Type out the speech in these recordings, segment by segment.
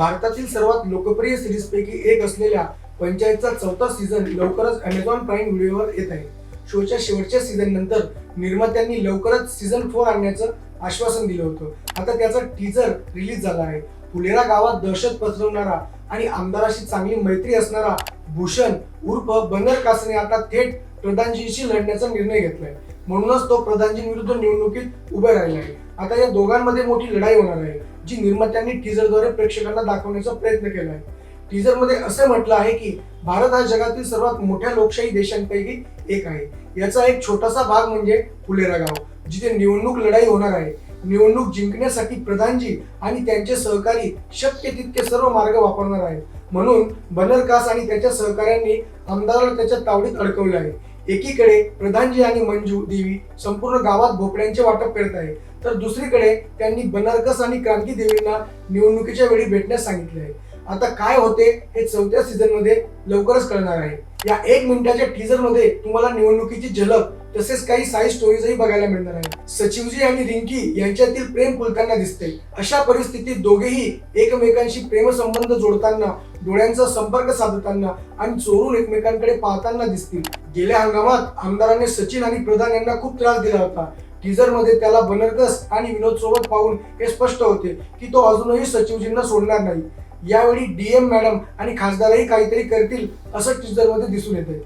भारतातील सर्वात लोकप्रिय सिरीज पैकी एक असलेल्या पंचायतचा चौथा सीझन लवकरच अमेझॉन प्राईम व्हिडिओवर येत आहे. शोच्या शेवटच्या सीझन नंतर निर्मात्यांनी लवकरच सीझन फोर आणण्याचं आश्वासन दिलं होतं. आता त्याचा टीजर रिलीज झाला आहे. फुलेरा गावात दहशत पसरवणारा आणि आमदाराशी चांगली मैत्री असणारा भूषण उर्फ बनर कासने आता थेट प्रधानजींशी लढण्याचा निर्णय घेतलाय. म्हणूनच तो प्रधानजींविरुद्ध निवडणुकीत उभे राहिला आहे आता या दोघांमध्ये मोठी लढाई होणार आहे जी निर्मात्यांनी टीझरद्वारे प्रेक्षकांना दाखवण्याचा प्रयत्न केला आहे टीझरमध्ये असे म्हटलं आहे की भारत हा जगातील सर्वात मोठ्या लोकशाही देशांपैकी एक आहे. याचा एक छोटासा भाग म्हणजे फुलेरा गाव जिथे निवडणूक लढाई होणार आहे. निवडणूक जिंकण्यासाठी प्रधानजी आणि त्यांचे सहकारी शक्य तितके सर्व मार्ग वापरणार आहेत. म्हणून बनरकास आणि त्याच्या सहकाऱ्यांनी आमदाराला त्याच्या तावडीत अडकवले आहे. एकीकडे प्रधानजी आणि मंजू देवी संपूर्ण गावात भोपळ्यांचे वाटप करत आहे. तर दुसरीकडे त्यांनी बनारकस आणि क्रांती देवींना निवडणुकीच्या वेळी भेटण्यास सांगितले आहे. आता काय होते हे चौथ्या सीझनमध्ये लवकरच कळणार आहे. या एक मिनिटाच्या टीजरमध्ये तुम्हाला निवडणुकीची झलक तसेच काही साई स्टोरीजही बघायला मिळणार आहे. सचिवजी आणि रिंकी यांच्यातील प्रेम फुलताना दिसते. अशा परिस्थितीत दोघेही एकमेकांशी प्रेमसंबंध जोडताना डोळ्यांचा संपर्क साधताना आणि चोरून एकमेकांकडे पाहताना दिसतील. गेल्या हंगामात आमदाराने सचिन आणि प्रधान यांना खूप त्रास दिला होता. टीजरमध्ये त्याला बनरकस आणि विनोद सोबत पाहून हे स्पष्ट होते की तो अजूनही सचिवजींना सोडणार नाही. यावेळी डीएम मॅडम आणि खासदारही काहीतरी करतील असं टीजरमध्ये दिसून येते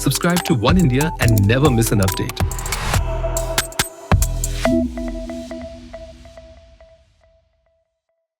subscribe to One India and never miss an update